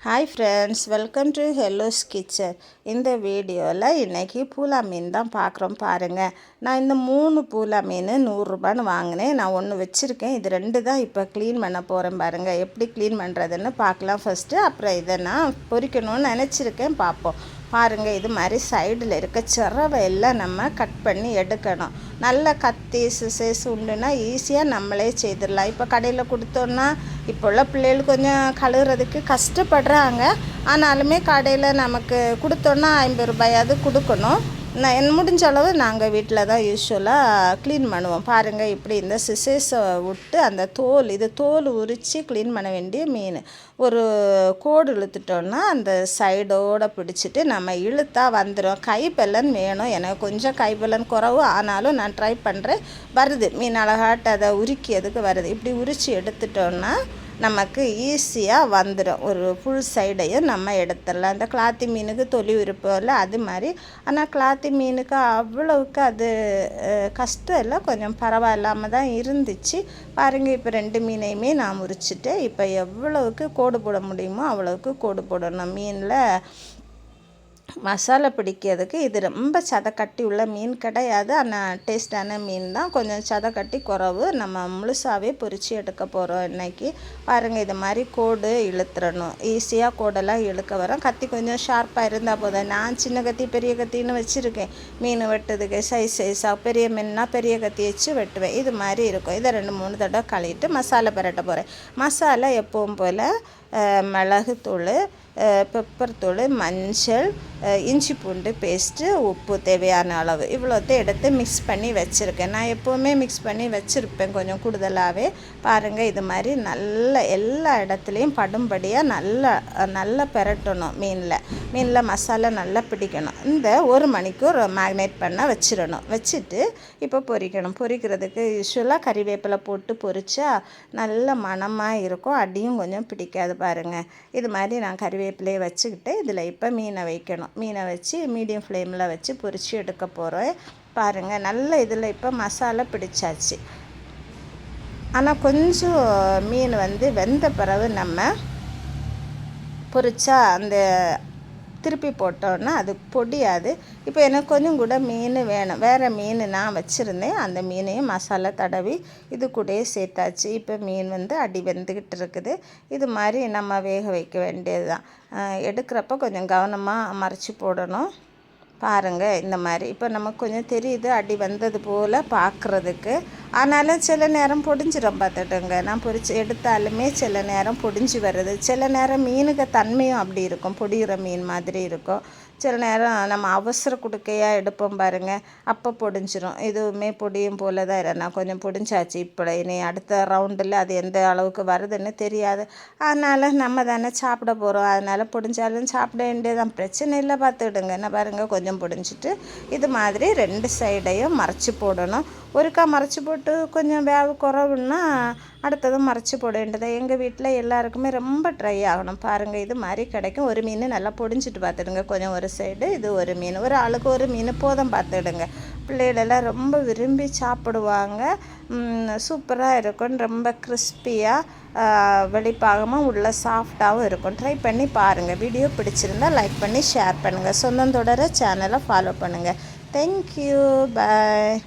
Hi friends welcome to hello's kitchen இந்த வீடியோவில் இன்றைக்கி பூலா மீன் தான் பார்க்குறோம் பாருங்கள் நான் இந்த மூணு பூலா மீன் நூறுரூபான்னு வாங்கினேன். நான் ஒன்று வச்சுருக்கேன். இது ரெண்டு தான் இப்போ க்ளீன் பண்ண போகிறேன் பாருங்கள் எப்படி க்ளீன் பண்ணுறதுன்னு பார்க்கலாம் ஃபஸ்ட்டு அப்புறம் இதை நான் பொறிக்கணும்னு நினச்சிருக்கேன். பார்ப்போம். பாருங்கள் இது மாதிரி சைடில் இருக்க சிறவை எல்லாம் நம்ம கட் பண்ணி எடுக்கணும். நல்ல கத்தி சிசேஸ் உண்டுன்னா ஈஸியாக நம்மளே செய்திடலாம். இப்போ கடையில் கொடுத்தோன்னா இப்போ உள்ள பிள்ளைகள் கொஞ்சம் கழுவுறதுக்கு கஷ்டப்படுறாங்க. ஆனாலுமே கடையில் நமக்கு கொடுத்தோன்னா ஐம்பது ரூபாயாவது கொடுக்கணும். நான் என் முடிஞ்ச அளவு நாங்கள் வீட்டில் தான் யூஸ்வலாக க்ளீன் பண்ணுவோம். பாருங்கள் இப்படி இந்த சிசேஸை விட்டு அந்த தோல் இது தோல் உரித்து க்ளீன் பண்ண வேண்டிய மீன். ஒரு கோடு இழுத்துட்டோன்னா அந்த சைடோடு பிடிச்சிட்டு நம்ம இழுத்தா வந்துடும் கைப்பெல்லன் வேணும். எனக்கு கொஞ்சம் கைப்பெல்லன் குறவு ஆனாலும் நான் ட்ரை பண்ணுறேன் வருது. மீன் அழகாட்டு அதை உரிக்கியதுக்கு வருது. இப்படி உரித்து எடுத்துட்டோன்னா நமக்கு ஈஸியாக வந்துடும் ஒரு ஃபுல் சைடையும் நம்ம எடுத்துடலாம். இந்த கிளாத்தி மீனுக்கு தொலி இல்லை அது மாதிரி. ஆனால் கிளாத்தி மீனுக்கு அவ்வளவுக்கு அது கஷ்டம் இல்லை. கொஞ்சம் பரவாயில்லாமல் தான் இருந்துச்சு. பாருங்கள் இப்போ ரெண்டு மீனையுமே நான் முறிச்சிட்டு இப்போ எவ்வளவுக்கு கோடு போட முடியுமோ அவ்வளவுக்கு கோடு போடணும். மீனில் மசாலா பிடிக்கிறதுக்கு இது ரொம்ப சதக்கட்டி உள்ள மீன் கிடையாது. ஆனால் டேஸ்டான மீன் தான். கொஞ்சம் சதக்கட்டி குறவு நம்ம முழுசாகவே பொறிச்சு எடுக்க போகிறோம் இன்றைக்கி பாருங்கள் இது மாதிரி கோடு இழுத்துறணும். ஈஸியாக கோடெல்லாம் இழுக்க வரோம். கத்தி கொஞ்சம் ஷார்ப்பாக இருந்தால் போதும். நான் சின்ன கத்தி பெரிய கத்தின்னு வச்சுருக்கேன். மீன் வெட்டுறதுக்கு சைஸ் சைஸாக பெரிய மீன்னா பெரிய கத்தி வச்சு வெட்டுவேன். இது மாதிரி இருக்கும். இதை ரெண்டு மூணு தடவை கழுவிட்டு மசாலா பரட்ட போகிறேன் மசாலா எப்பவும் போல் மிளகுத்தூள் பெப்பர் தூள் மஞ்சள் இஞ்சி பூண்டு பேஸ்ட்டு உப்பு தேவையான அளவு. இவ்வளோத்தை எடுத்து மிக்ஸ் பண்ணி வச்சுருக்கேன். நான் எப்போவுமே மிக்ஸ் பண்ணி வச்சுருப்பேன் கொஞ்சம் கூடுதலாகவே பாருங்கள் இது மாதிரி நல்ல எல்லா இடத்துலையும் படும்படியாக நல்லா நல்லா பெரட்டணும் மீனில். மீனில் மசாலா நல்லா பிடிக்கணும். இந்த ஒரு மணிக்கூர் மேக்னேட் பண்ண வச்சிடணும். வச்சுட்டு இப்போ பொரிக்கணும். பொரிக்கிறதுக்கு யூஸ்வலாக கறிவேப்பிலை போட்டு பொரிச்சா நல்ல மணமாக இருக்கும். அடியும் கொஞ்சம் பிடிக்காது பாருங்கள் இது மாதிரி நான் கறிவேப்பிலையை வச்சுக்கிட்டு இதில் இப்போ மீனை வைக்கணும். மீனை வச்சு மீடியம் ஃப்ளேமில் வச்சு பொரித்து எடுக்க போகிறோம். பாருங்கள் நல்ல இதில் இப்போ மசாலா பிடிச்சாச்சு. ஆனால் கொஞ்சம் மீன் வந்து வெந்த பிறகு நம்ம பொரிச்சா அந்த திருப்பி போட்டோன்னா அது பொடியாது. இப்போ எனக்கு கொஞ்சம் கூட மீன் வேணும். வேறு மீன் நான் வச்சுருந்தேன். அந்த மீனையும் மசாலா தடவி இது கூடயே சேர்த்தாச்சு. இப்போ மீன் வந்து அடி வெந்துக்கிட்டு இருக்குது. இது மாதிரி நம்ம வேக வைக்க வேண்டியது தான் எடுக்கிறப்ப கொஞ்சம் கவனமாக மறைச்சி போடணும். பாருங்கள் இந்த மாதிரி. இப்போ நமக்கு கொஞ்சம் தெரியுது அடி வந்தது போல் பார்க்குறதுக்கு ஆனாலும் சில நேரம் பொடிஞ்சிடும் பார்த்துட்டுங்க. நான் பொறிச்சு எடுத்தாலுமே சில நேரம் பொடிஞ்சு வருது. சில நேரம் மீனுக்கு தன்மையும் அப்படி இருக்கும். பொடிகிற மீன் மாதிரி இருக்கும். சில நேரம் நம்ம அவசர குடுக்கையாக எடுப்போம் பாருங்கள் அப்போ பொடிஞ்சிரும். இதுவுமே பொடியும் போல தான் நான் கொஞ்சம் பொடிஞ்சாச்சு. இப்போ இனி அடுத்த ரவுண்டில் அது எந்த அளவுக்கு வருதுன்னு தெரியாது. அதனால் நம்ம தானே சாப்பிட போகிறோம் அதனால் பொடிஞ்சாலும் சாப்பிட வேண்டியதான் பிரச்சனை இல்லை பார்த்துக்கிடுங்க. என்ன பாருங்கள் கொஞ்சம் பொடிஞ்சிட்டு இது மாதிரி ரெண்டு சைடையும் மறைச்சி போடணும். ஒருக்கா மறைச்சி போட்டு கொஞ்சம் வேவு குறவுன்னா அடுத்ததும் மறைச்சி போட வேண்டியது. எங்கள் வீட்டில் எல்லாருக்குமே ரொம்ப ட்ரை ஆகணும். பாருங்கள் இது மாதிரி கிடைக்கும். ஒரு மீன் நல்லா பொடிஞ்சிட்டு பார்த்துடுங்க கொஞ்சம் ஒரு சைடு இது ஒரு மீன். ஒரு ஆளுக்கு ஒரு மீன் போதும் பார்த்துடுங்க பிள்ளைகளெல்லாம் ரொம்ப விரும்பி சாப்பிடுவாங்க. சூப்பராக இருக்கும். ரொம்ப கிறிஸ்பியாக வெளிப்பாகமாக உள்ள சாஃப்டாகவும் இருக்கும். ட்ரை பண்ணி பாருங்கள் வீடியோ பிடிச்சிருந்தால் லைக் பண்ணி ஷேர் பண்ணுங்கள் சொந்தம் தொடர சேனலை ஃபாலோ பண்ணுங்கள் தேங்க்யூ பாய்